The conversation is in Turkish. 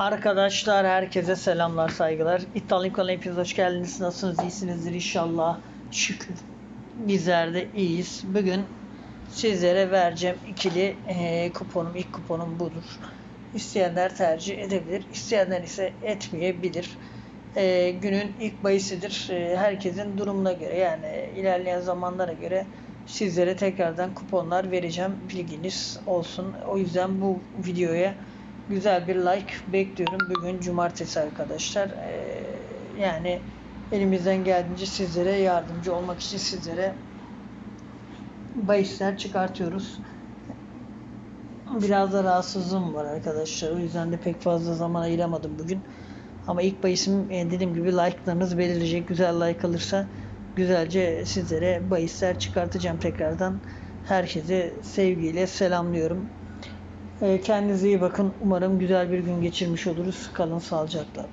Arkadaşlar herkese selamlar saygılar. İddialı kanalına hepiniz hoş geldiniz. Nasılsınız? İyisinizdir inşallah. Şükür. Bizler de iyiyiz. Bugün sizlere vereceğim ikili eee, kuponum. ilk kuponum budur. İsteyenler tercih edebilir. İsteyenler ise etmeyebilir. Eee, günün ilk bahisidir. Eee, herkesin durumuna göre yani ilerleyen zamanlara göre sizlere tekrardan kuponlar vereceğim. Bilginiz olsun. O yüzden bu videoya güzel bir like bekliyorum. Bugün cumartesi arkadaşlar. Ee, yani elimizden geldiğince sizlere yardımcı olmak için sizlere bahisler çıkartıyoruz. Biraz da rahatsızlığım var arkadaşlar. O yüzden de pek fazla zaman ayıramadım bugün. Ama ilk bahisim e, dediğim gibi like'larınız belirleyecek. Güzel like alırsa güzelce sizlere bahisler çıkartacağım tekrardan. Herkese sevgiyle selamlıyorum. Ee, Kendinize iyi bakın. Umarım güzel bir gün geçirmiş oluruz. Kalın sağlıcakla.